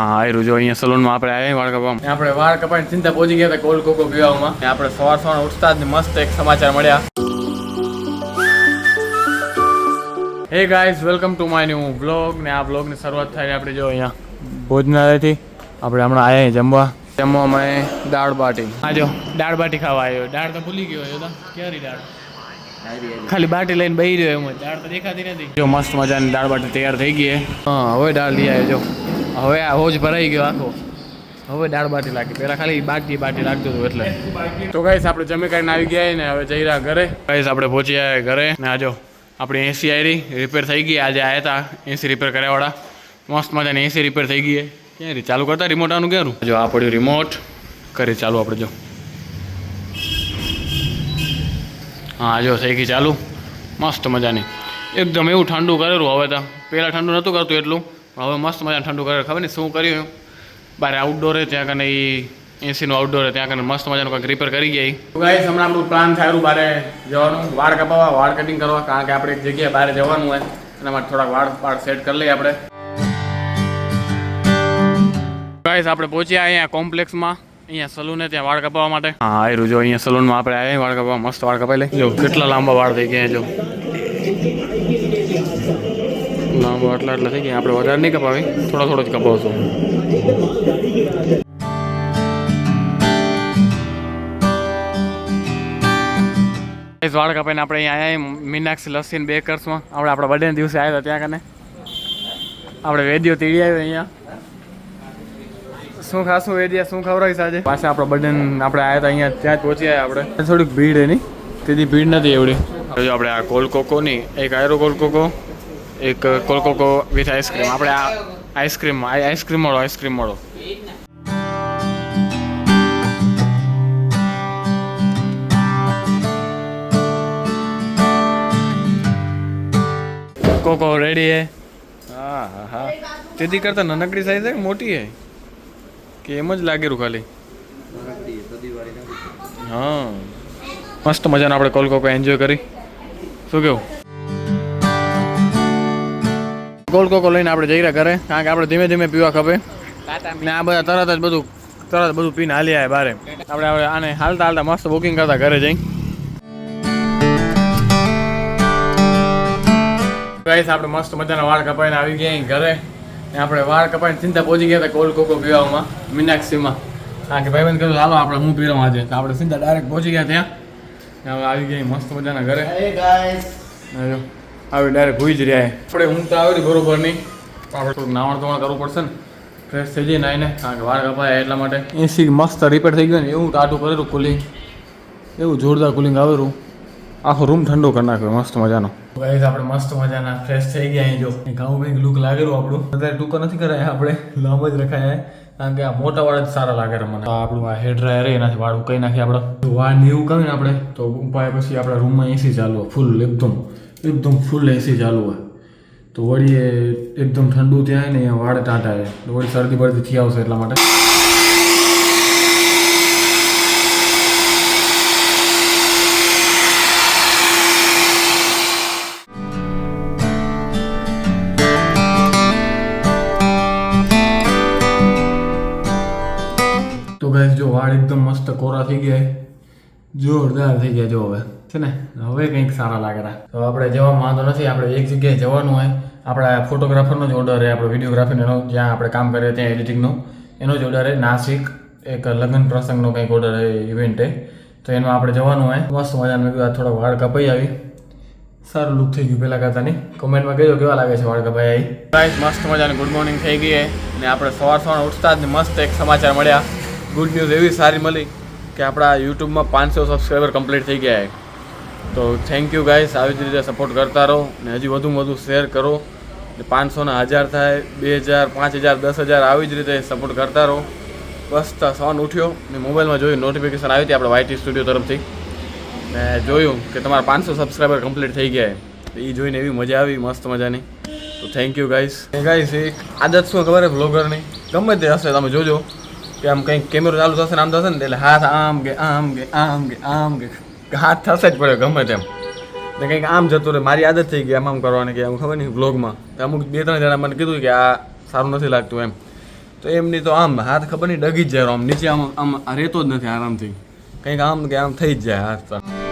હા જો અહીંયા સલૂનમાં આપણે આવ્યા વાળ કપાવા આપણે વાળ કપાઈને ચિંતા પહોંચી ગયા હતા કોલ કોકો પીવામાં આપણે સવાર સવાર ઉઠતા જ મસ્ત એક સમાચાર મળ્યા. Hey guys welcome to my new blog ને આ બ્લોગની શરૂઆત થાય આપણે જો અહીંયા ભોજનાલયથી આપણે હમણાં આવ્યા જમવા જમવા. જમવામાં દાળ બાટી. હા જો દાળ બાટી ખાવા આવ્યો દાળ તો ભૂલી ગયો હતો ક્યારે દાળ? ખાલી બાટી લઈને બેહી રહ્યો એમ દાળ તો દેખાતી નથી. જો મસ્ત મજાની દાળ બાટી તૈયાર થઈ ગઈ હા હવે દાળ લઈ આવ્યો જો. હવે આ હોજ ભરાઈ ગયો આખો. હવે દાળ બાટી લાગી. પેલા ખાલી બાટી બાટી લાગતું હતું એટલે. તો ગાઈસ આપણે જમી કરીને આવી ગયા ને હવે જઈ રહ્યા ઘરે. ગાઈસ આપણે પહોંચી આવ્યા ઘરે ને આજો આપણી એસી આવી રિપેર થઈ ગઈ. આજે આવ્યા હતા એસી રિપેર કર્યાવાળા. મસ્ત મજાની એસી રિપેર થઈ ગઈ ક્યાં રી? ચાલુ કરતા રિમોટ આનું કેરું જો આ પડ્યું રિમોટ કરી ચાલુ આપણે જો. હા જો થઈ ગઈ ચાલુ. મસ્ત મજાની. એકદમ એવું ઠંડુ કરેલું હવે તો. પહેલાં ઠંડુ નહોતું કરતું એટલું. પણ હવે મસ્ત મજાનું ઠંડુ કરે ખબર ને શું કર્યું બારે આઉટડોરે ત્યાં કને એ એસીનું આઉટડોર ત્યાં કને મસ્ત મજાનું કંઈક રિપેર કરી ગઈ ગાઈસ હમણાં આપણું પ્લાન થયું બારે જવાનું વાળ કપાવવા વાળ કટિંગ કરવા કારણ કે આપણે એક જગ્યાએ બહાર જવાનું હોય. એના માટે થોડાક વાળ વાળ સેટ કરી લઈએ આપણે. ગાઈસ આપણે પહોંચ્યા અહીંયા કોમ્પ્લેક્સમાં. અહીંયા સલૂને ત્યાં વાળ કપાવવા માટે. હા આયરું જો અહીંયા સલૂનમાં આપણે આવ્યા વાળ કપાવવા મસ્ત વાળ કપાઈ લઈ જો કેટલા લાંબા વાળ થઈ ગયા જો. લાંબા આટલા આટલા થઈ ગયા. આપણે વધારે નહીં કપાવી. થોડા થોડો જ કપાવશું. Guys, વાળ કપાઈને આપણે અહીંયા આવ્યા મીનાક્ષી લસ્સીન બેકર્સમાં આપણે આપણા બર્થડે દિવસે આવ્યા હતા ત્યાં કને. આપણે વેદીઓ તીડી આવ્યો અહીંયા. શું ખાશું વેદિયા? શું ખવડાવીશ આજે? પાછા આપણો બર્થડે આપણે આવ્યા હતા અહીંયા ત્યાં જ પહોંચી આવ્યા આપણે. થોડીક ભીડ એની. તેથી ભીડ નથી એવડી. જો આપણે આ કોલકોકોની એક આયરો કોલકોકો એક કોલકોકો વિથ આઈસ્ક્રીમ. આપણે આ આઈસ્ક્રીમ આઈસ્ક્રીમ મળો આઈસ્ક્રીમ મળો કોકો રેડી હે? હા હા હા. તેથી કરતા નાનકડી સાઈઝ હે મોટી હે? કે એમ જ લાગેલું ખાલી. હા. મસ્ત મજાનો આપણે કોલ કોકો એન્જોય કરી. શું કેવું? કોલ કોકો લઈને આપણે જઈ રહ્યા ઘરે. કારણ કે આપણે ધીમે ધીમે પીવા ખપે ને આ બધા તરત જ બધું તરત બધું પીને હાલી આવે બારે. આપણે આપણે આને હાલતા હાલતા મસ્ત બુકિંગ કરતા ઘરે જઈ. ગાઈસ આપણે મસ્ત મજાના વાળ કપાઈને આવી ગયા ઘરે. ને આપણે વાળ કપાઈને ચિંતા પહોંચી ગયા હતા કોલ કોકો પીવામાં મીનાક્ષીમાં. કારણ કે ભાઈબંધ કીધું હાલો આપણે હું પીરમ આજે. તો આપણે સીધા ડાયરેક્ટ પહોંચી ગયા ત્યાં. હવે આવી ગયા મસ્ત મજાના ઘરે. જો. આવી ડાયરેક્ટ ભૂઈ જ રહ્યા આપણે હું તો આવી બરોબર નહીં. આપણે થોડું નાવણ ધોવણ કરવું પડશે ને. ફ્રેશ થઈ જઈએ નાઈને કારણ કે વાળ કપાયા એટલા માટે. એસી મસ્ત રિપેર થઈ ગયું ને. એવું ટાટું કરેલું કુલિંગ એવું જોરદાર કુલિંગ આવેલું. આખો રૂમ ઠંડો કરી નાખ્યો મસ્ત મજાનો. ગાઈસ આપણે મસ્ત મજાના ફ્રેશ થઈ ગયા અહીં જો. ઘઉં કંઈક લુક લાગેલું આપણું. અત્યારે ટૂંકો નથી કરાય આપણે લાંબ જ રખાયા કારણ કે આ મોટા વાળ જ સારા લાગે મને. આપણું આ હેડ ડ્રાયર એનાથી વાળ ઉકાઈ નાખીએ આપણે. વાળ ને એવું કહ્યું આપણે તો ઉપાય પછી આપણા રૂમમાં એસી ચાલુ ફૂલ એકદમ. એકદમ ફૂલ એસી ચાલુ હોય. તો વળી એકદમ ઠંડુ ત્યાં ને વાળ ટાટા છે. તો વળી શરદી બરદી થઈ આવશે એટલા માટે. તો ગાઈસ જો વાળ એકદમ મસ્ત કોરા થઈ ગયા જોરદાર થઈ ગયા જો હવે. છે ને? હવે કંઈક સારા લાગેલા તો આપણે જવામાં વાંધો નથી, આપણે એક જગ્યાએ જવાનું હોય. આપણા ફોટોગ્રાફરનો જ ઓર્ડર છે, આપણો વિડીયોગ્રાફીનો જ્યાં આપણે કામ કરીએ ત્યાં એડિટિંગનો એનો જ ઓર્ડર છે, નાસિક, એક લગ્ન પ્રસંગનો કંઈક ઓર્ડર છે ઇવેન્ટ તો એમાં આપણે જવાનું હોય. મસ્ત મજાનું કીધું થોડા વાળ કપાઈ આવી. સારું લુક થઈ ગયું પહેલાં કરતાં કમેન્ટમાં કહેજો, કેવા લાગે છે વાળ કપાઈ આવી? ગાઈસ મસ્ત મજાની ગુડ મોર્નિંગ થઈ ગઈ અને આપણે સવાર સવાર ઉઠતા જ મસ્ત એક સમાચાર મળ્યા. ગુડ ન્યૂઝ એવી સારી મળી કે આપણા યુટ્યુબમાં પાંચસો સબસ્ક્રાઈબર કમ્પ્લીટ થઈ ગયા છે. તો થેન્ક યુ ગાઈસ આવી જ રીતે સપોર્ટ કરતા રહો ને હજી વધુમાં વધુ શેર કરો. પાંચસોના હજાર થાય, બે હજાર, પાંચ હજાર, દસ હજાર આવી જ રીતે સપોર્ટ કરતા રહો. બસ તો સવાન ઉઠ્યો ને મોબાઈલમાં જોયું નોટિફિકેશન આવી હતી આપણે વાયટી સ્ટુડિયો તરફથી. ને જોયું કે તમારા પાંચસો સબસ્ક્રાઈબર કમ્પ્લીટ થઈ ગયા તો એ જોઈને એવી મજા આવી, મસ્ત મજાની. તો થેન્ક યુ ગાઈસ ગાઈસ એક આદત શું ખબર બ્લોગરની ગમે તે હશે તમે જોજો. કે આમ કંઈક કેમેરો ચાલુ થશે ને આમ થશે ને, એટલે હાથ આમ કે આમ કે આમ કે આમ કે હાથ થશે જ પડે ગમે તેમ. ને કંઈક આમ જતું રહે. મારી આદત થઈ ગઈ આમ આમ કરવાની કે આમ ખબર નહીં બ્લોગમાં અમુક બે ત્રણ જણા મને કીધું કે આ સારું નથી લાગતું એમ. તો એમની તો આમ હાથ ખબર નહીં, ડગી જ જાય આમ નીચે આમ આમ રહેતો જ નથી આરામથી. કંઈક આમ કે આમ થઈ જ જાય હાથ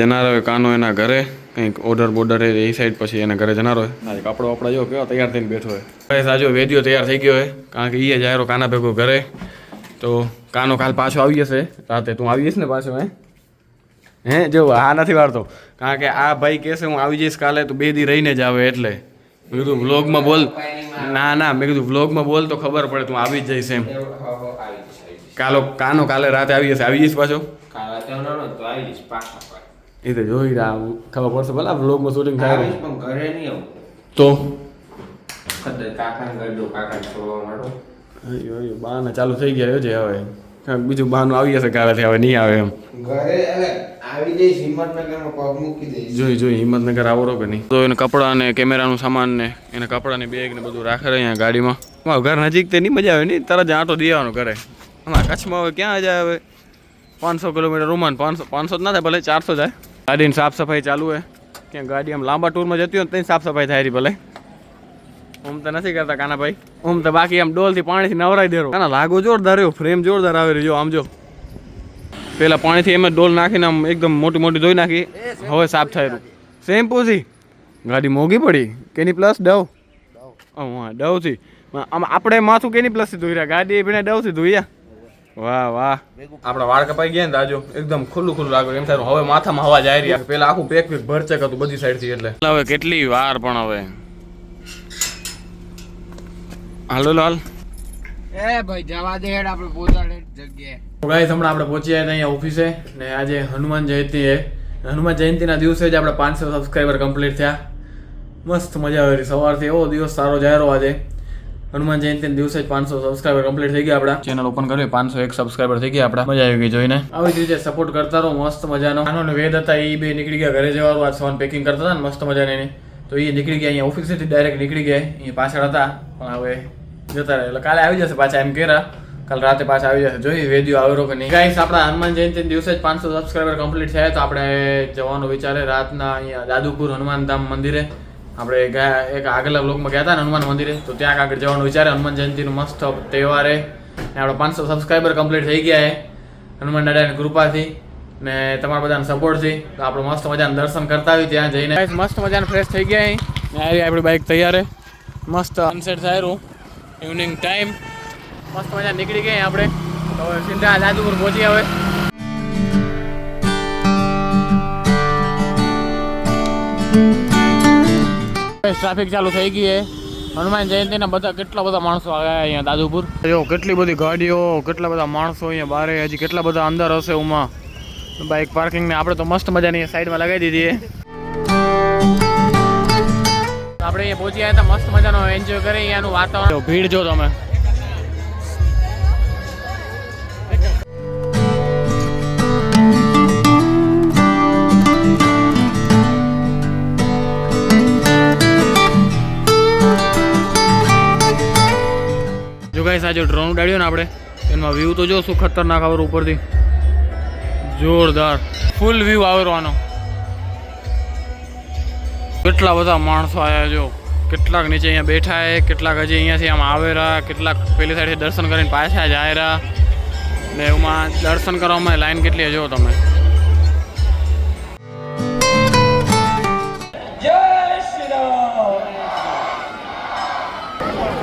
જનારો હોય કાનો એના ઘરે કંઈક ઓર્ડર બોર્ડર એ સાઈડ પછી એના ઘરે જનારો હોય. આજે કપડો આપણા જો કેવો તૈયાર થઈને બેઠો હોય. સાજો વેદ્યો તૈયાર થઈ ગયો હોય કારણ કે એ જાયરો કાના ભેગો ઘરે. તો કાનો કાલ પાછો આવી જશે રાતે તું આવી જઈશ ને પાછો હે? હે જો આ નથી વાળતો. કારણ કે આ ભાઈ કહેશે હું આવી જઈશ કાલે તો બે દી રહીને જ આવે એટલે. મેં કીધું વ્લોગમાં બોલ. ના ના મેં કીધું વ્લોગમાં બોલ તો ખબર પડે તું આવી જ જઈશ એમ. કાલો કાનો કાલે રાતે આવી જશે આવી જઈશ પાછો. એ તો જોઈ રહ્યા ખબર પડશે. ભલા વ્લોગમાં શૂટિંગ થાય તો? અయ్યો, અయ్યો, બહાના ચાલુ થઈ ગયા છે હવે. બીજું બહાનું આવી જશે કાલેથી હવે નહીં આવે એમ. ઘરે આવી જોઈ જોઈ હિંમતનગર આવો કે નહીં? તો એને કપડા ને કેમેરાનું સામાન ને એના કપડાની બેગ ને બધું રાખે અહીંયા ગાડીમાં. ઘર નજીક તે નહીં મજા આવે નહીં? તરત આંટો દેવાનો કરે અમારા કચ્છમાં હવે ક્યાં જાય હવે પાંચસો કિલોમીટર રૂમાન પાંચસો પાંચસો જ ના થાય ભલે ચારસો જાય. ગાડીની સાફ સફાઈ ચાલુ હોય ક્યાં ગાડી આમ લાંબા ટૂરમાં જતી હોય ત્યાં સાફ સફાઈ થાય ભલે. ઓમ તો નથી કરતા કાનાભાઈ ઓમ તો બાકી આમ ડોલથી પાણીથી નવરાઈ દેરો. કાના લાગો જોરદાર રહ્યો ફ્રેમ જોરદાર આવી રહ્યો આમ જો. પેલા પાણીથી એમ ડોલ નાખીને આમ એકદમ મોટી મોટી ધોઈ નાખી. હવે સાફ થાય શેમ્પૂથી ગાડી મોંઘી પડી. કેની પ્લસ ડવ હા ડવથી આમ આપણે માથું કેની પ્લસથી ધોઈ રહ્યા. ગાડી ભીને ડવથી ધોઈયા વાહ વાહ. આપણા વાળ કપાઈ ગયા ને રાજુ એકદમ ખુલ્લું ખુલ્લું લાગે એમ થાય હવે માથામાં હવા જાય રહ્યા પેલા આખું પેક પેક ભરચક હતું બધી સાઈડથી એટલે. હવે કેટલી વાર પણ હવે. હાલો લાલ. એ ભાઈ જવા દે હેડ આપણે જગ્યાએ. ગાઈસ હમણાં આપણે પહોંચ્યા હતા અહીંયા ઓફિસે ને આજે હનુમાન જયંતિ છે હનુમાન જયંતિના દિવસે જ આપણે પાંચસો સબસ્ક્રાઈબર કમ્પ્લીટ થયા. મસ્ત મજા આવી રહી. સવારથી એવો દિવસ સારો જાયરો આજે. હનુમાન જયંતિ દિવસે જ પાંચસો સબસ્ક્રાઈબર કમ્પ્લીટ થઈ ગયા આપણા. ચેનલ ઓપન કરી પાંચસો એક સબસ્ક્રાઈબર થઈ ગયા આપણા. મજા આવી ગઈ જોઈને. આવી જ રીતે સપોર્ટ કરતા રહો મસ્ત મજાનો. આનો વેદ હતા એ બે નીકળી ગયા ઘરે જવાનું. આ સોન પેકિંગ કરતા હતા ને મસ્ત મજાની એની. તો એ નીકળી ગયા અહીંયા ઓફિસેથી ડાયરેક્ટ નીકળી ગયા. અહીંયા પાછળ હતા પણ હવે જતા રહે એટલે કાલે આવી જશે પાછા એમ કેરા. કાલ રાતે પાછા આવી જશે. જોઈએ વેદ્યો આવ્યો કે નહીં. ગાઈસ આપણા હનુમાન જયંતિ દિવસે જ પાંચસો સબસ્ક્રાઈબર કમ્પ્લીટ થયા તો આપણે જવાનો વિચારે રાતના અહીંયા દાદુપુર હનુમાન ધામ મંદિરે. આપણે ગયા એક આગલા બ્લોગમાં ગયા હતા ને હનુમાન મંદિરે, તો ત્યાં આગળ જવાનું વિચારે. હનુમાન જયંતિનો મસ્ત તહેવારે. ને આપણે પાંચસો સબસ્ક્રાઈબર કમ્પ્લીટ થઈ ગયા છે. હનુમાન દાદાની કૃપાથી ને તમારા બધાના સપોર્ટથી તો આપણે મસ્ત મજાના દર્શન કરતા આવી ત્યાં જઈને. મસ્ત મજાના ફ્રેશ થઈ ગયા. ને આવી આપણી બાઇક તૈયાર મસ્ત સનસેટ થાય ઇવનિંગ ટાઈમ મસ્ત મજા નીકળી ગઈ આપણે. તો સીધા જાદુપુર પહોંચી હવે. ટ્રાફિક ચાલુ થઈ ગઈ છે. હનુમાન જયંતિના બધા કેટલા બધા માણસો આવ્યા અહીંયા દાદુપુર. જો કેટલી બધી ગાડીઓ કેટલા બધા માણસો અહીંયા બારે હજી કેટલા બધા અંદર હશે ઉમાં. બાઇક પાર્કિંગ ને આપણે તો મસ્ત મજાની સાઈડમાં લગાવી દીધી આપણે અહીંયા પહોંચી ગયા હતા મસ્ત મજાનો એન્જોય કરી અહીંયાનું વાતાવરણ. ભીડ જો તમે. જો ગાઈસ આ જો ડ્રોન ઉડાડ્યો ને આપણે. એમાં વ્યૂ તો જો શું ખતરનાક આવર ઉપરથી. જોરદાર. ફૂલ વ્યૂ આવરવાનો. કેટલા બધા માણસો આવ્યા જો. કેટલાક નીચે અહીંયા બેઠા છે, કેટલાક હજી અહીંયાથી આમ આવેરા કેટલાક પેલી સાઈડથી દર્શન કરીને પાછા રહ્યા ને એમાં દર્શન કરવામાં લાઈન કેટલી જો તમે.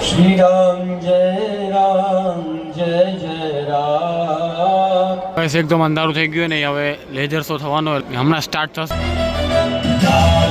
શ્રી રામ જય. રામ એકદમ અંધારું થઈ ગયું ને હવે લેઝર શો થવાનો હમણાં સ્ટાર્ટ થશે.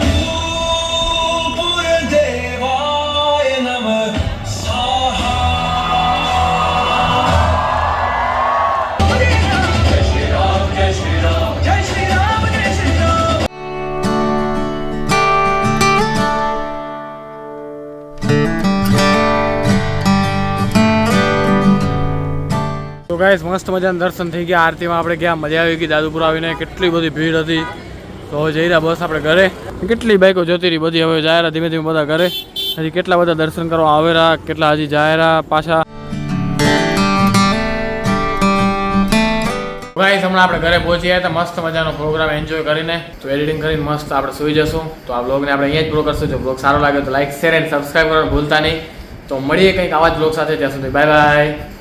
ગાઈસ, મસ્ત મજાના દર્શન થઈ ગયા. આરતીમાં આપણે ગયા, મજા આવી ગઈ. દાદુપુર આવીને કેટલી બધી ભીડ હતી. તો હવે જઈ રહ્યા બસ આપણે ઘરે. કેટલી બાઈકો જતી રહી બધી. હવે જાય ધીમે ધીમે બધા ઘરે. હજી કેટલા બધા દર્શન કરવા આવેરા કેટલા હજી રહ્યા પાછા. ગાઈસ, હમણાં આપણે ઘરે પહોંચી ગયા હતા. મસ્ત મજાનો પ્રોગ્રામ એન્જોય કરીને. તો એડિટિંગ કરીને મસ્ત આપણે સુઈ જશું. તો આ બ્લોગને આપણે અહીંયા જ પૂરો કરશું. જો બ્લોગ સારો લાગે તો લાઈક શેર એન્ડ સબસ્ક્રાઈબ કરવાનું ભૂલતા નહીં. તો મળીએ કંઈક આવા જ બ્લોગ સાથે ત્યાં સુધી. Bye bye